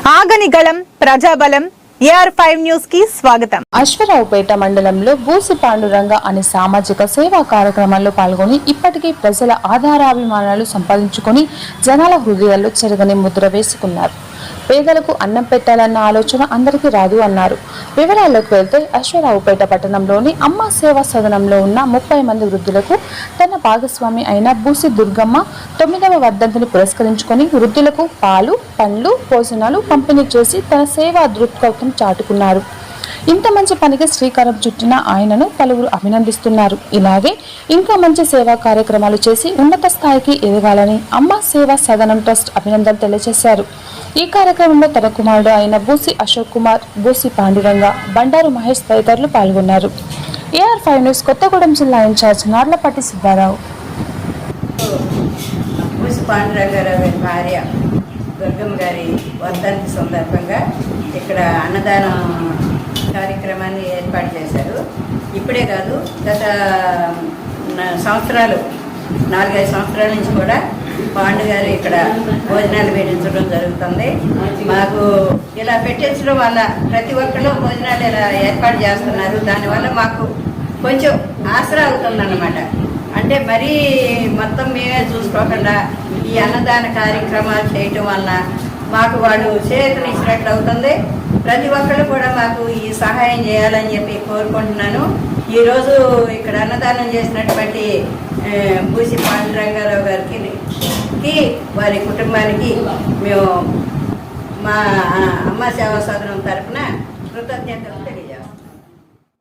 ఆగని గళం ప్రజాబలం AR five న్యూస్కి స్వాగతం. అశ్వరావుపేట మండలంలో బూసి పాండురంగ అనే సామాజిక సేవా కార్యక్రమాల్లో పాల్గొని ఇప్పటికీ ప్రజల ఆధారాభిమానాలు సంపాదించుకొని జనాల హృదయాల్లో చెరగని ముద్ర వేసుకున్నారు. పేదలకు అన్నం పెట్టాలన్న ఆలోచన అందరికీ రాదు అన్నారు. వివరాల్లోకి వెళ్తే అశ్వరావుపేట పట్టణంలోని అమ్మ సేవా సదనంలో ఉన్న ముప్పై మంది వృద్ధులకు తన భాగస్వామి అయిన బూసి దుర్గమ్మ తొమ్మిదవ వర్ధంతిని పురస్కరించుకొని వృద్ధులకు పాలు పండ్లు భోజనాలు పంపిణీ చేసి తన సేవా దృక్పథం చాటుకున్నారు. ఇంత మంచి పనికి శ్రీకారం చుట్టిన ఆయనను పలువురు అభినందిస్తున్నారు. ఇలాగే ఇంకా మంచి సేవా కార్యక్రమాలు చేసి ఉన్నత స్థాయికి ఎదగాలని అమ్మ సేవా సదనం ట్రస్ట్ అభినందనలు తెలియజేశారు. ఈ కార్యక్రమంలో తన కుమారుడు అయిన బూసి అశోక్ కుమార్ బూసి పాండురంగ బండారు మహేష్ తదితరులు పాల్గొన్నారు. ఏఆర్ ఫైవ్ న్యూస్ కొత్తగూడెం జిల్లా ఇన్ఛార్జ్ నార్లపట్టి సుబ్బారావు. బూసి పాండురంగారావు భార్య దుర్గమ్మ గారి వర్ధంతి సందర్భంగా ఇక్కడ అన్నదానం కార్యక్రమాన్ని ఏర్పాటు చేశారు. ఇప్పుడే కాదు గత సంవత్సరాలు నాలుగైదు సంవత్సరాల నుంచి కూడా పాండు గారు ఇక్కడ భోజనాలు పెట్టించడం జరుగుతుంది. మాకు ఇలా పెట్టించడం వల్ల ప్రతి ఒక్కళ్ళు భోజనాలు ఇలా ఏర్పాటు చేస్తున్నారు. దానివల్ల మాకు కొంచెం ఆసరా అవుతుందన్నమాట. అంటే మరీ మొత్తం మేమే చూసుకోకుండా ఈ అన్నదాన కార్యక్రమాలు చేయటం వలన మాకు వాళ్ళు చేతునిచ్చినట్లు అవుతుంది. ప్రతి ఒక్కళ్ళు కూడా మాకు ఈ సహాయం చేయాలని చెప్పి కోరుకుంటున్నాను. ఈరోజు ఇక్కడ అన్నదానం చేసినటువంటి భూసి బూసి పాండురంగారావు వారికి వారి కుటుంబానికి మేము మా అమ్మ సేవా సదనం తరఫున కృతజ్ఞతలు